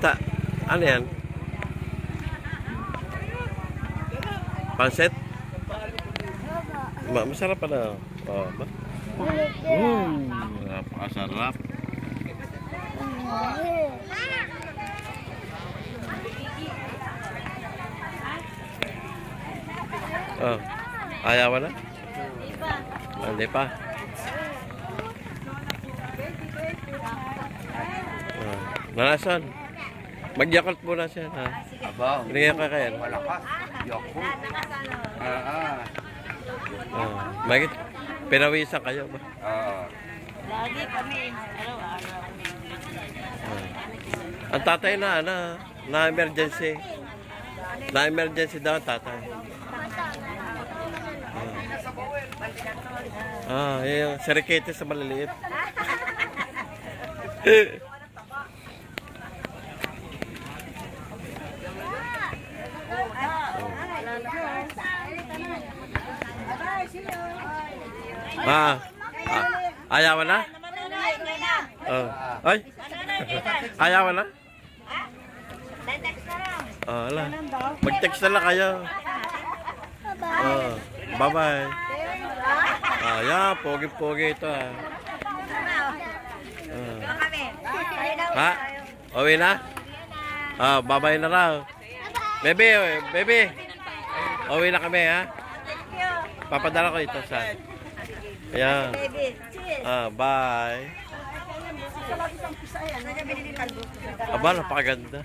Ta ano yan? Pansit? Ma masarap pa na. Oh, ba? Mm, napakasarap. Oh, ayaw na? Hindi pa. Oh, nanasan? Magyakot muna siya. Ha? Aba, Binigyan ka kaya? malakas. Yako. Ah, ah. Oh, bakit? Pinawisan kayo ba? Ah. Lagi kami, araw-araw. Oh. Ang tatay na, na, na emergency. Na emergency daw ang tatay. Ah, ah yung serikete sa maliliit. ah, ah, ayaw na? Oh. Ay, ayaw na? Oh, ala. Mag-text na lang kayo. Oh, bye-bye. Ah, yeah, pogi-pogi ito ah. Na. Ha? Uwi na? Ah, bye-bye na raw. Bebe, oh, bebe. Uwi na kami ha. Thank you. Papadala ko ito sa. Ayan. Ah, bye. Aba, napakaganda.